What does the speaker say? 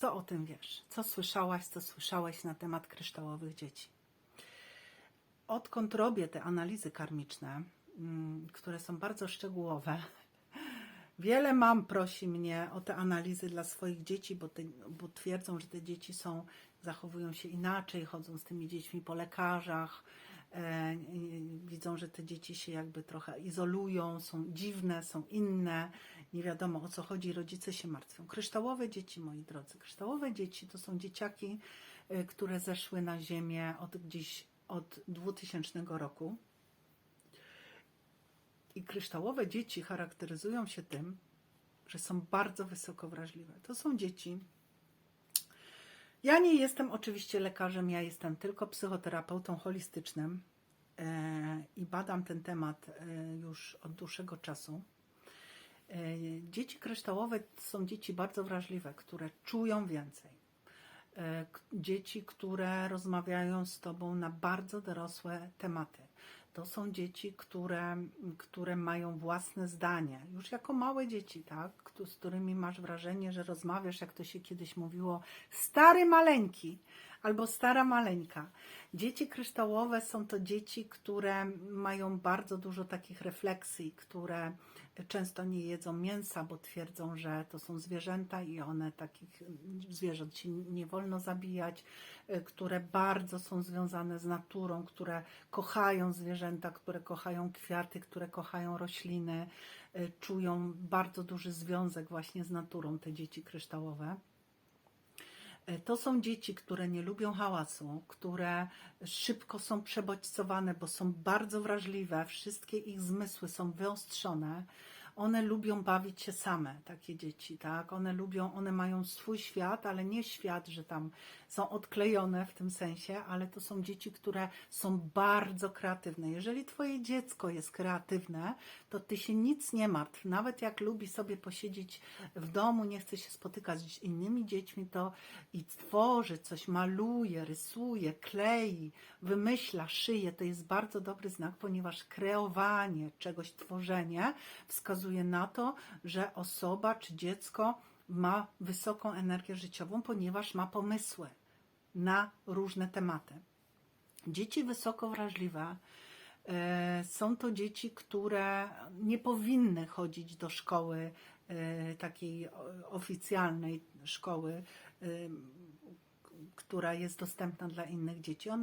Co o tym wiesz? Co słyszałaś, co słyszałeś na temat kryształowych dzieci? Odkąd robię te analizy karmiczne, mm, które są bardzo szczegółowe, wiele mam prosi mnie o te analizy dla swoich dzieci, bo, te, bo twierdzą, że te dzieci są, zachowują się inaczej, chodzą z tymi dziećmi po lekarzach, e, widzą, że te dzieci się jakby trochę izolują, są dziwne, są inne, nie wiadomo o co chodzi, rodzice się martwią. Kryształowe dzieci, moi drodzy, kryształowe dzieci to są dzieciaki, y, które zeszły na ziemię od gdzieś od 2000 roku. I kryształowe dzieci charakteryzują się tym, że są bardzo wysoko wrażliwe. To są dzieci. Ja nie jestem oczywiście lekarzem, ja jestem tylko psychoterapeutą holistycznym e, i badam ten temat e, już od dłuższego czasu. E, Dzieci kryształowe są dzieci bardzo wrażliwe, które czują więcej. E, Dzieci, które rozmawiają z tobą na bardzo dorosłe tematy. To są dzieci, które, które mają własne zdanie, już jako małe dzieci, tak? Z którymi masz wrażenie, że rozmawiasz, jak to się kiedyś mówiło, stary maleńki albo stara maleńka. Dzieci kryształowe są to dzieci, które mają bardzo dużo takich refleksji, które często nie jedzą mięsa, bo twierdzą, że to są zwierzęta i one takich zwierząt się nie wolno zabijać, y, które bardzo są związane z naturą, które kochają zwierzęta, które kochają kwiaty, które kochają rośliny, y, czują bardzo duży związek właśnie z naturą te dzieci kryształowe. E, To są dzieci, które nie lubią hałasu, które szybko są przebodźcowane, bo są bardzo wrażliwe, wszystkie ich zmysły są wyostrzone. One lubią bawić się same, takie dzieci, tak? One lubią, one mają swój świat, ale nie świat, że tam są odklejone w tym sensie, ale to są dzieci, które są bardzo kreatywne. Jeżeli twoje dziecko jest kreatywne, to ty się nic nie martw. Nawet jak lubi sobie posiedzieć w domu, nie chce się spotykać z innymi dziećmi, to i tworzy coś, maluje, rysuje, klei, wymyśla, szyje. To jest bardzo dobry znak, ponieważ kreowanie czegoś, tworzenie wskazuje na to, że osoba czy dziecko ma wysoką energię życiową, ponieważ ma pomysły na różne tematy. Dzieci wysoko wrażliwe e, są to dzieci, które nie powinny chodzić do szkoły e, takiej oficjalnej szkoły, e, która jest dostępna dla innych dzieci.